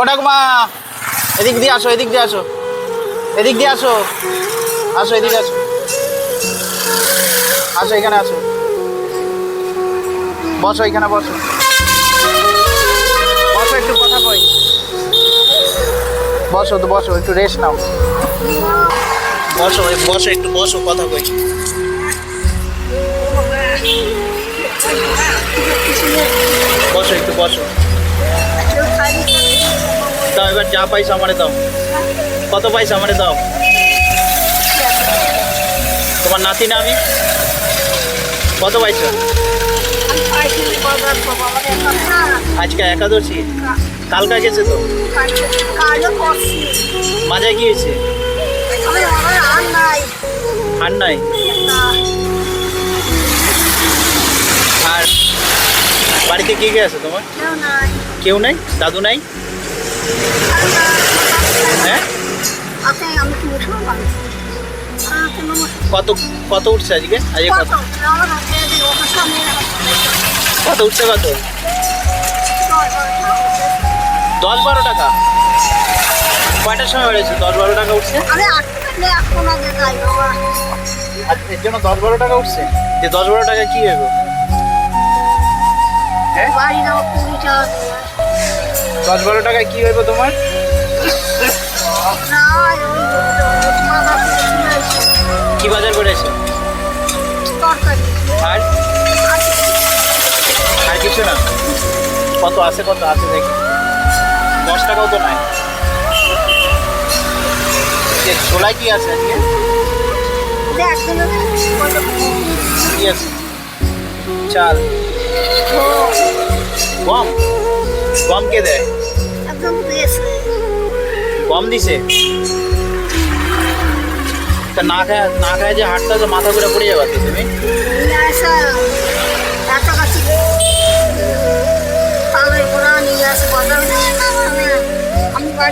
ও ঠাকুমা এদিক দিয়ে আসো, এদিক দিয়ে আসো। এদিক দিয়ে আসো। আসো, এদিকে আসো। আসো, এখানে আসো। বসো, এখানে বসো। বসো, একটু কথা কই। বসো, তো বসো, একটু রেস্ট নাও। বসো বসো, একটু বসো, কথা কই। বসো, একটু বসো। এবার যা পাইছো আমারে দাও। কত পাইছো আমারে দাও। তোমার নাতি না আমি? কত পাইছো? আজকে একাদশী। কালকা গেছে তো? মাজায় কি হয়েছে? আর নাই? আর বাড়িতে কে কে আছে তোমার? কেউ নাই? দাদু নাই? কত কত উঠছে আজকে? আজকে কত? কত? উঠছে কত? দশ বারো টাকা। কয়টার সময় বেড়েছে? দশ বারো টাকা উঠছে? এর জন্য দশ বারো টাকা উঠছে? যে দশ বারো টাকা কি হবে হ্যাঁ? দশ বারো টাকায় কি হইব তোমার? কি বাজার করেছে আর? আর কিছু না। কত আছে কত আছে দেখি। দশ টাকাও তো নাই। ছোলায় কি আছে আজকে? কি আছে? চাল। গম? গম কে দেয়? গম দিছে? তা না খায় না খায় যে হাটটা তো মাথা ঘুরে পড়ে যাবে তুমি?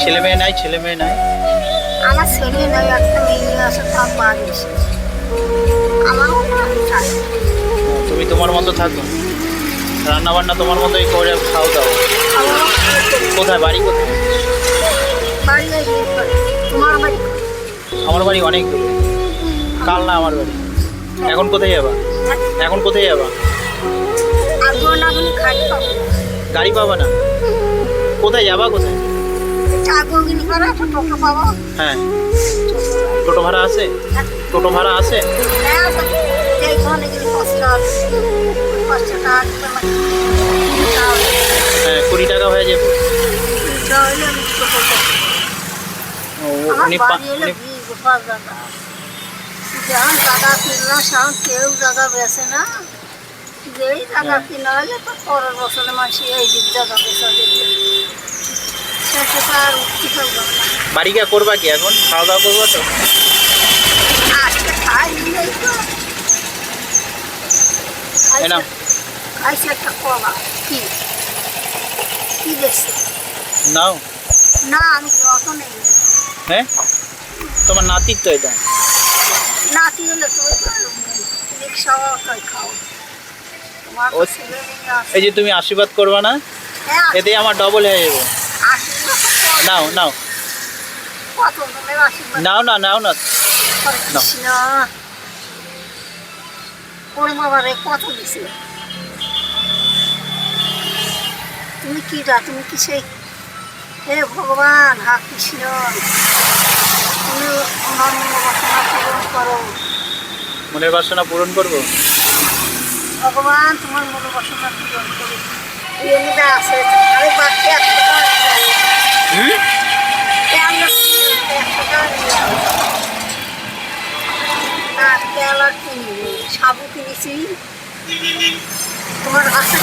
ছেলে মেয়ে নাই ছেলে মেয়ে নাই? আমার ছেলে নাই একটা মেয়ে আসে তার বাড়ি আমারও তুমি তোমার মতো থাকো। রান্না বান্না তোমার মতোই করে খাও দাও। কোথায় বাড়ি কোথায়? আমার বাড়ি অনেক দূরে। কাল না আমার বাড়ি। এখন কোথায় যাবা? এখন কোথায় যাবা? গাড়ি পাবা। না? কোথায় যাবা কোথায়? হ্যাঁ। টোটো ভাড়া আছে? টোটো ভাড়া আছে? হ্যাঁ কুড়ি টাকা হয়ে যাবে। উনি সেখন কেউ জায়গা বেছে না। যেই জায়গা হ্যাঁ। কিনা হলে তো পরের বছরে মানুষ এই দিক জায়গা বেচা দিবে সেটা তো আর উঠতে পারব না। বাড়ি গিয়ে করবা কি এখন? খাওয়া দাওয়া করব তো? আজকে খাই নিলেই তো। একটা কলা। কি? কি দেখছি নাও। না আমি অত নেই। হ্যাঁ? তোমার নাতির তো এটা। নাতি হলে তো রিক্সা খাও। এই যে তুমি আশীর্বাদ করবা না? হ্যাঁ এতে আমার ডবল হয়ে যাবে। নাও নাও। কত জনের আশীর্বাদ। নাও না নাও না। নাও। না কত দিছে? তুমি কি দা তুমি কি সেই? হে ভগবান হা কৃষ্ণ তুমি ওনার মনোবাসনা পূরণ করো। মনের বাসনা পূরণ করব? ভগবান তোমার মনোবাসনা পূরণ করো। এমনিটা আছে আরে বাকি একশো টাকা আমরা সাবু কিনেছি। তোমার আছে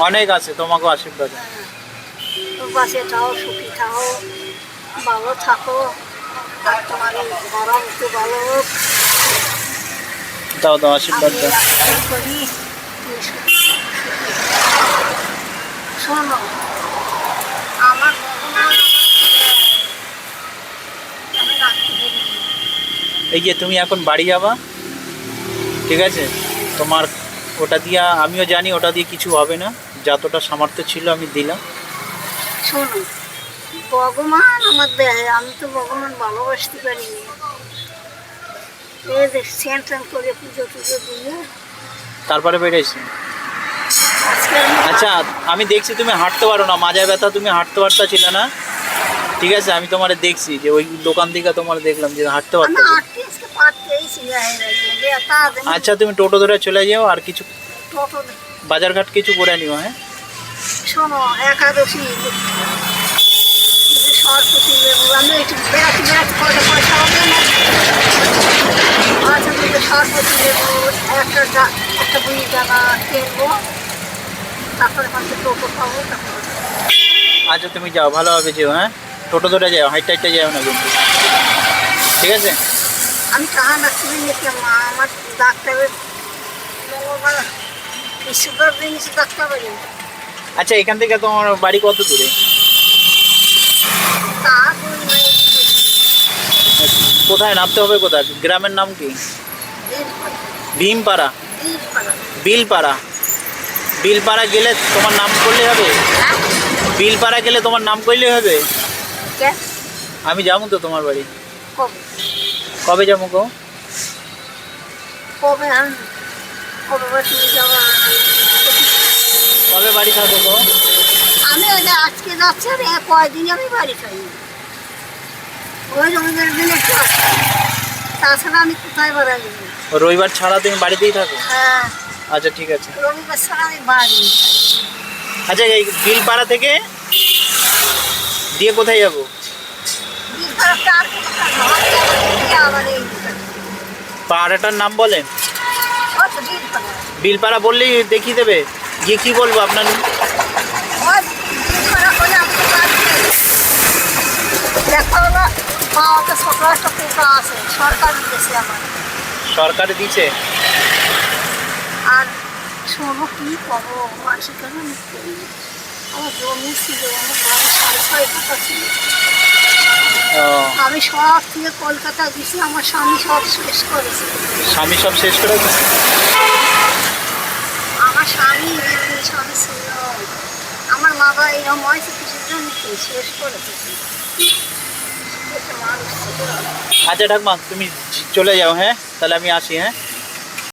অনেক আছে তোমাকেও আশীর্বাদ পাশে থাও সুখী থাও ভালো থাকো আর তোমার গরম একটু ভালো হোক। দাও দাও আশীর্বাদ দাও। শোনো আমার এই যে তুমি এখন বাড়ি যাবা ঠিক আছে? তোমার ওটা দিয়ে আমিও জানি ওটা দিয়ে কিছু হবে না। যতটা সামর্থ্য ছিল আমি দিলাম। শোনো ভগবান আমার দেয় আমি তো ভগবান ভালোবাসতে পারিনি এই যে স্যান ট্যান করে পুজো টুজো দিয়ে। তারপরে বেরিয়েছি আচ্ছা আমি দেখছি তুমি হাঁটতে পারো না মাজায় ব্যথা তুমি হাঁটতে পারতা ছিল না। ঠিক আছে আমি তোমার দেখছি যে ওই দোকান থেকে তোমার দেখলাম যে হাঁটতে পারতো আচ্ছা তুমি টোটো ধরে চলে যাও আর কিছু বাজারঘাট কিছু করে নিও হ্যাঁ? শোনো একাদশী। একটু হবে আচ্ছা একটা একটা বুড়ি জামা কিনবো। তারপরে টোটো পাবো আচ্ছা তুমি যাও ভালোভাবে যেও হ্যাঁ? টোটো ধরে যাও হাইট টাইটে যাও না কিন্তু। ঠিক আছে? আমি কাহা ডাক্তার নিতে মা আমার ডাক্তারের মঙ্গলবার দিন ডাক্তার বাড়ি আচ্ছা এখান থেকে তোমার বাড়ি কত দূরে? কোথায়? নামতে হবে কোথায়? গ্রামের নাম কি? ভীমপাড়া। বিলপাড়া। বিলপাড়া গেলে তোমার নাম করলে হবে? বিলপাড়া গেলে তোমার নাম করলে হবে? আমি যাব তো তোমার বাড়ি। কবে? কবে যাব গো? কবে কবে বাড়ি যাব? কবে বাড়ি থাকো গো? আমি আজকে যাচ্ছি আর কয়দিন আমি বাড়ি খাই ওই রবিবার দিন একটু তাছাড়া আমি কোথায় বেড়াই রবিবার ছাড়া তুমি বাড়িতেই থাকো? হ্যাঁ। আচ্ছা ঠিক আছে। রবিবার ছাড়া আমি বাড়ি। আচ্ছা এই বিলপাড়া থেকে দিয়ে কোথায় যাব। পাড়াটার নাম বলেন। বিলপাড়া বললেই দেখিয়ে দেবে। গিয়ে কি বলব আপনার সরকার দিছে? আর কি মানুষের? আমার জমি ছিল আমার বাড়ি সাড়ে ছয় টাকা ছিল ও, আমি সব থেকে কলকাতা গেছি আমার স্বামী সব শেষ করেছে। স্বামী সব শেষ করে আমার স্বামী স্বামী ছিল। আমার বাবা এরকম হয়েছে কিছুর জন্য কি শেষ করেছে। আচ্ছা ঠাকমা তুমি চলে যাও হ্যাঁ? তাহলে আমি আসি হ্যাঁ?